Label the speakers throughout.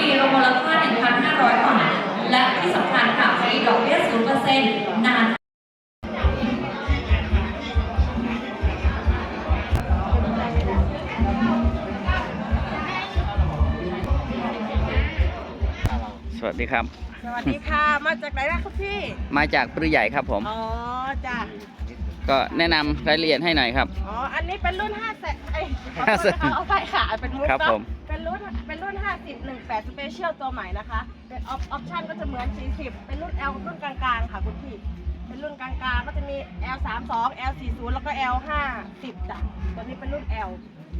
Speaker 1: ปีรวมมูลค่า 1,500 บาท และที่
Speaker 2: สำ
Speaker 1: คัญค่ะฟรีดอกเบี้ย0%นาน
Speaker 2: สวัสดีครับ
Speaker 3: สวัสดีค่ะ มาจากไหนนะครับพี่
Speaker 2: มาจากปรือใหญ่ครับผม
Speaker 3: อ๋อจ้ะ
Speaker 2: ก็แนะนำรายละเอียดให้หน่อยครับ
Speaker 3: อ๋อ อันนี้เป็นรุ่นห้าแสนไอ้ยขอโทษ
Speaker 2: น
Speaker 3: เอาไปขาะเป็นมุก
Speaker 2: ครับผม
Speaker 3: รุ่นเป็นรุ่น 50 18สเปเชียลตัวใหม่นะคะ เป็นออปชั่นก็จะเหมือน 40 เป็นรุ่น L รุ่นกลางๆ ค่ะคุณพี่ เป็นรุ่นกลางๆ ก็จะมี L 3 2 L 4 0แล้วก็ L 5 0จ้ะตัวนี้เป็นรุ่น L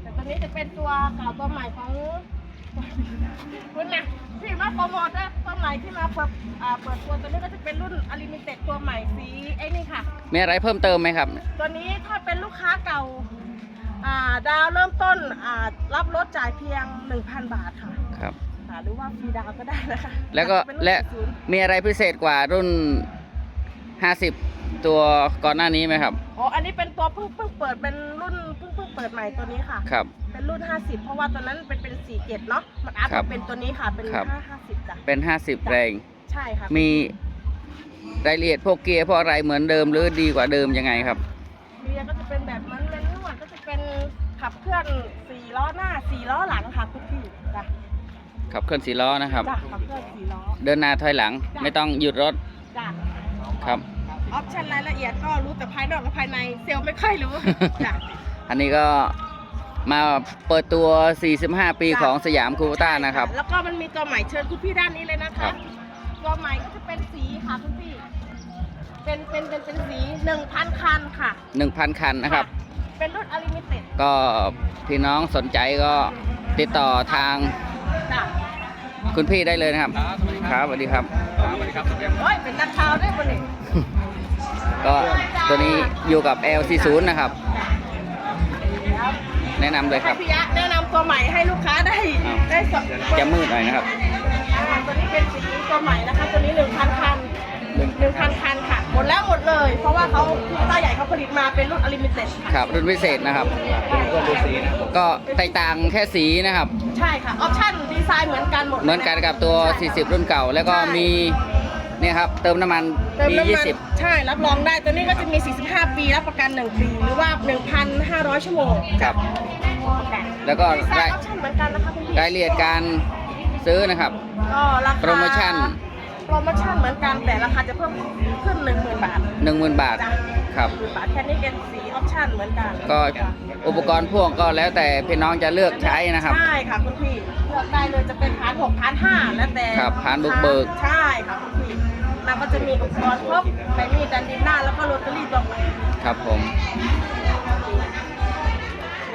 Speaker 3: แต่ตัวนี้จะเป็นตัวเก่าตัวใหม่ของคุณนะที่มาโปรโมทนะตัวใหม่ที่มาเปิดอ่าเปิดตัวตัวนี้ก็จะเป็นรุ่นอลิมิเต็ดตัวใหม่สีไอ้นี่ค่ะ
Speaker 2: มีอะไรเพิ่มเติมไหมครับ
Speaker 3: ตัวนี้ถ้าเป็นลูกค้าเก่าอ่าดาวเริ่ม ต้นอ่ารับรถจ่ายเพียง 1,000 บาทค่ะ
Speaker 2: ครับ
Speaker 3: ค่ะหรือว่าฟรีดาวก็ได้นะคะ
Speaker 2: แล้วก็
Speaker 3: เป็นรุ่น
Speaker 2: และ
Speaker 3: 40
Speaker 2: มีอะไรพิเศษกว่ารุ่น 50 ตัวก่อนหน้านี้ไหมครับ
Speaker 3: อ๋อ อันนี้เป็นตัวเพิ่งเพิ่งเปิดเป็นรุ่นเพิ่งเพิ่งเปิดใหม่ตัวนี้ค่ะ
Speaker 2: ครับ
Speaker 3: เป็นรุ่น 50 เพราะว่าตัวนั้นเป็นเป็น 47 เนาะ มันอัพ
Speaker 2: ครับ
Speaker 3: มาเป็นตัวนี้ค่ะ เป็น
Speaker 2: ครับ
Speaker 3: 5 50จ้ะ
Speaker 2: เป็น 50 แรง
Speaker 3: ใช่ค่ะ
Speaker 2: มีรายละเอียดพวกเกียร์พวกอะไรเหมือนเดิมหรือดีกว่าเดิมยังไงครับ
Speaker 3: เรียก็จะเป็นแบบเหมือนแมนนวลก็จะเป็น ขับเคลื่อนสี่ล้อหน้าสี่ล้อหลังค่ะคุณพี่จ้ะ
Speaker 2: ขับเคลื่อนสีล้อนะครับ
Speaker 3: จ้ะขับเคลื่อนสี่ล้อ
Speaker 2: เดินหน้าถอยหลัง
Speaker 3: จ้ะ
Speaker 2: ไม่ต้องหยุดรถ
Speaker 3: จ้ะ
Speaker 2: ครับ
Speaker 3: ออปชั่นรายละเอียดก็รู้แต่ภายนอกกับภายในเซลล์ไม่ค่อยรู้ จ้ะ
Speaker 2: อันนี้ก็มาเปิดตัว 45 ปีของสยามคูโบต้านะครับ
Speaker 3: แล้วก็มันมีตัวใหม่เชิญคุณพี่ด้านนี้เลยนะ
Speaker 2: ครั
Speaker 3: คะ
Speaker 2: บ
Speaker 3: ตัวใหม่ก็จะเป็นสีค่ะคุณพี่ เป็นเป็นเป็นเป็นสีหนึ่งพันคันค่ะ
Speaker 2: 1,000 คันนะครับ
Speaker 3: เป็นรุ่นอลิมิเต็ด
Speaker 2: ก็พี่น้องสนใจก็ติดต่อทาง
Speaker 3: จ้ะ
Speaker 2: คุณพี่ได้เลยนะครับ ครับสวัสดีครับ
Speaker 3: โอ้ยเป็นนักข่าวด้วยคนนี้
Speaker 2: ก็ตัวนี้อยู่กับ L40 นะครับแนะนำเลยค
Speaker 3: ให้
Speaker 2: รับ
Speaker 3: พี่ยะแนะนำตัวใหม่ให้ลูกค้าได้
Speaker 2: อ้าว
Speaker 3: ได้สด
Speaker 2: จะมืดหน่อยนะครับ
Speaker 3: อ่าตัวนี้เป็นสีตัวใหม่นะคะ ตัวนี้หนึ่งพันคัน มาเป็นรุ่นอลิมิเต็ด
Speaker 2: ครับรุ่นพิเศษนะครับก็แตกต่างแค่สีนะครับ
Speaker 3: ใช่ค่ะ ออปชั่นดีไซน์เหมือนกันหมดลยะ
Speaker 2: เหมือนกันกับตัว
Speaker 3: ใช่ค่ะ
Speaker 2: 40 รุ่นเก่า แล้วก็มีเนี่ยครับเติมน้ำมัน
Speaker 3: เติม
Speaker 2: มี
Speaker 3: น้ำมัน
Speaker 2: 20
Speaker 3: ใช่ รับรองได้ ตัวนี้ก็จะมี 45 ปี รับประกัน 1 ปี หรือว่า 1,500 ชั่วโมง
Speaker 2: ครับ
Speaker 3: ประกัน
Speaker 2: แล้วก็
Speaker 3: ดีไซ
Speaker 2: ราย
Speaker 3: น์ออปชั่นเหมือนกันนะคะคุณพี่
Speaker 2: รายละเอียดการซื้อนะครับ
Speaker 3: ก็ราคา
Speaker 2: โปรโมชั่น
Speaker 3: โปรโมชั่นเหมือนกันแต่ราคาจะเพิ่มขึ้น 10,000 บาท
Speaker 2: 10,000 บาท
Speaker 3: จ้ะ
Speaker 2: ครับ
Speaker 3: หมื่นบาทแค่นี้เป็นสีออปชั่นเหมือนกัน
Speaker 2: ก็อุปกรณ์พ่วงก็แล้วแต่พี่น้องจะเลือกใช้นะครับ
Speaker 3: ใช่ค่ะคุณพี่เลือกได้เลยจะเป็นพานหกพานห้าแล้วแต่
Speaker 2: ครับพานบุกเบิก
Speaker 3: ใช่ค่ะคุณพี่แล้วก็จะมีอุปกรณ์ครบใบมีดดันดินหน้าแล้วก็โรตารี่ตัวใหม่
Speaker 2: ครับผม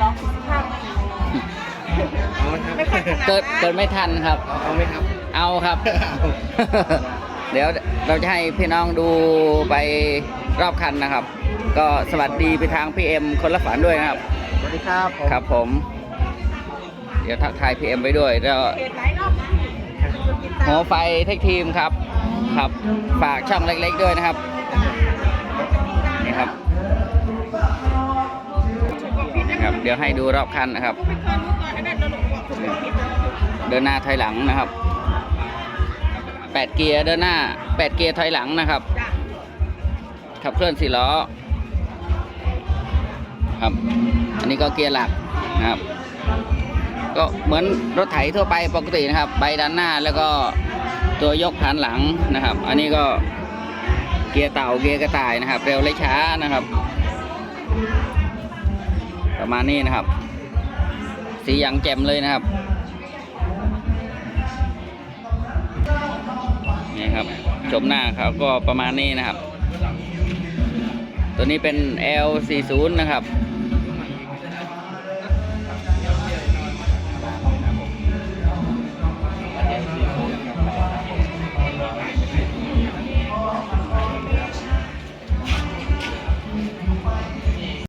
Speaker 3: ลอง45ปีไม่ค่อยขนาด
Speaker 2: เกิด
Speaker 3: นะ
Speaker 2: เกิดไม่ทันครับ
Speaker 4: เอาไหมครับ
Speaker 2: เอาครับ เดี๋ยวเราจะให้พี่น้องดูไป รอบคันนะครับ ก็สวัสดีไปทางพี่เอ็มคนละฝันด้วยนะครับ
Speaker 4: สวัสดีครับผม
Speaker 2: ครับผม เดี๋ยวทักทายพี่เอ็มไปด้วยแล้ว
Speaker 3: เขตไหนเนาะพี่
Speaker 2: หัวไฟเทคทีมครับ ครับ ฝากช่องเล็กๆด้วยนะครับ นี่ครับนี่ครับ เดี๋ยวให้ดูรอบคันนะครับ
Speaker 3: ไม่เคยรู้ก่อนนะเนี่ยเราหลงบอกถูกต้องผิดนะ
Speaker 2: เดินหน้าถอยหลังนะครับแปดเกียร์เดินหน้าแปดเกียร์ถอยหลังนะครับ
Speaker 3: จ้ะ
Speaker 2: ขับเคลื่อนสี่ล้อครับ อันนี้ก็เกียร์หลักนะครับ ก็เหมือนรถไถทั่วไปปกตินะครับ ใบด้านหน้าแล้วก็ตัวยกฐานหลังนะครับ อันนี้ก็เกียร์เต่าเกียร์กระต่ายนะครับ เร็วและช้านะครับ ประมาณนี้นะครับ สีอย่างแจ่มเลยนะครับนี่ครับชมหน้าเขาก็ประมาณนี้นะครับ ตัวนี้เป็น L40 นะครับ